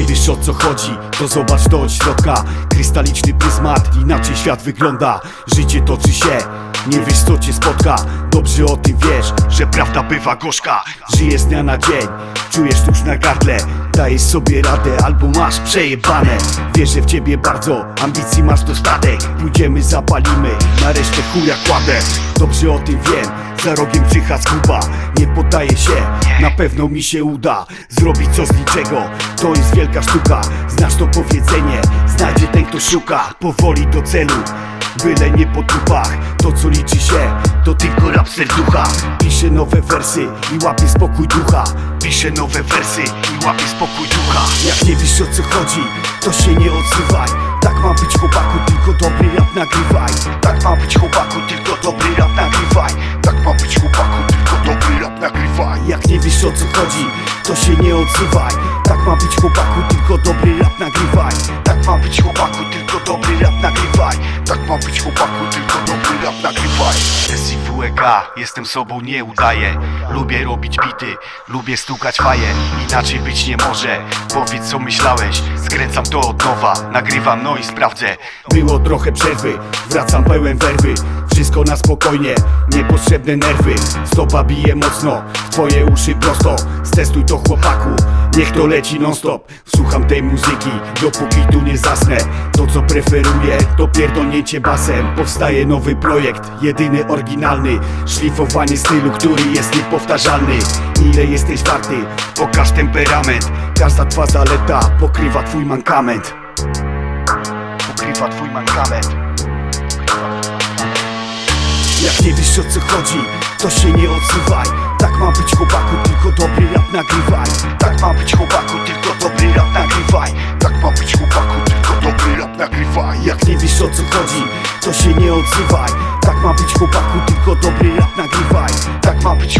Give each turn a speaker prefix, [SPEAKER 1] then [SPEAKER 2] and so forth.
[SPEAKER 1] wiesz o co chodzi, to zobacz to od środka Krystaliczny pryzmat, inaczej świat wygląda. Życie toczy się, nie wiesz co cię spotka. Dobrze o tym wiesz, że prawda bywa gorzka. Żyjesz z dnia na dzień, czujesz tuż na gardle Dajesz sobie radę, albo masz przejebane. Wierzę w ciebie bardzo, ambicji masz dostatek. Pójdziemy, zapalimy, na resztę chuja kładę. Dobrze o tym wiem, za rogiem czyha skuba Nie poddaję się, na pewno mi się uda Zrobić coś z niczego, to jest wielka sztuka Znasz to powiedzenie, znajdzie ten kto szuka Powoli do celu, byle nie po trupach To co liczy się, to tylko rap serducha. Piszę nowe wersy i łapię spokój ducha Piszę nowe wersy i łapię spokój ducha. Jak nie wiesz o co chodzi, to się nie odzywaj. Tak ma być chłopaku, tylko dobry rap nagrywaj. Tak ma być chłopaku, tylko dobry rap nagrywaj. Tak ma być chłopaku, tylko dobry rap nagrywaj. Jak nie wiesz o co chodzi, to się nie odzywaj. Tak ma być chłopaku, tylko dobry rap nagrywaj. Tak ma być Jestem sobą, nie udaję. Lubię robić bity, lubię stukać faję Inaczej być nie może, powiedz co myślałeś. Skręcam to od nowa, nagrywam no i sprawdzę. Było trochę przerwy, wracam pełen werwy. Wszystko na spokojnie, niepotrzebne nerwy. Stopa bije mocno, twoje uszy prosto. Stestuj to chłopaku, niech to leci non stop Słucham tej muzyki, dopóki tu nie zasnę. To co preferuję, to pierdolnięcie basem. Powstaje nowy projekt, jedyny oryginalny. Szlifowanie stylu, który jest niepowtarzalny. Ile jesteś warty, pokaż temperament. Każda twa zaleta pokrywa twój mankament. Pokrywa twój mankament. Jak nie wiesz o co chodzi, to się nie odzywaj Tak ma być chłopaku, tylko dobry rap nagrywaj. Tak ma być o co chodzi, to się nie odzywaj Tak ma być chłopaku, tylko dobry rap nagrywaj. Tak ma być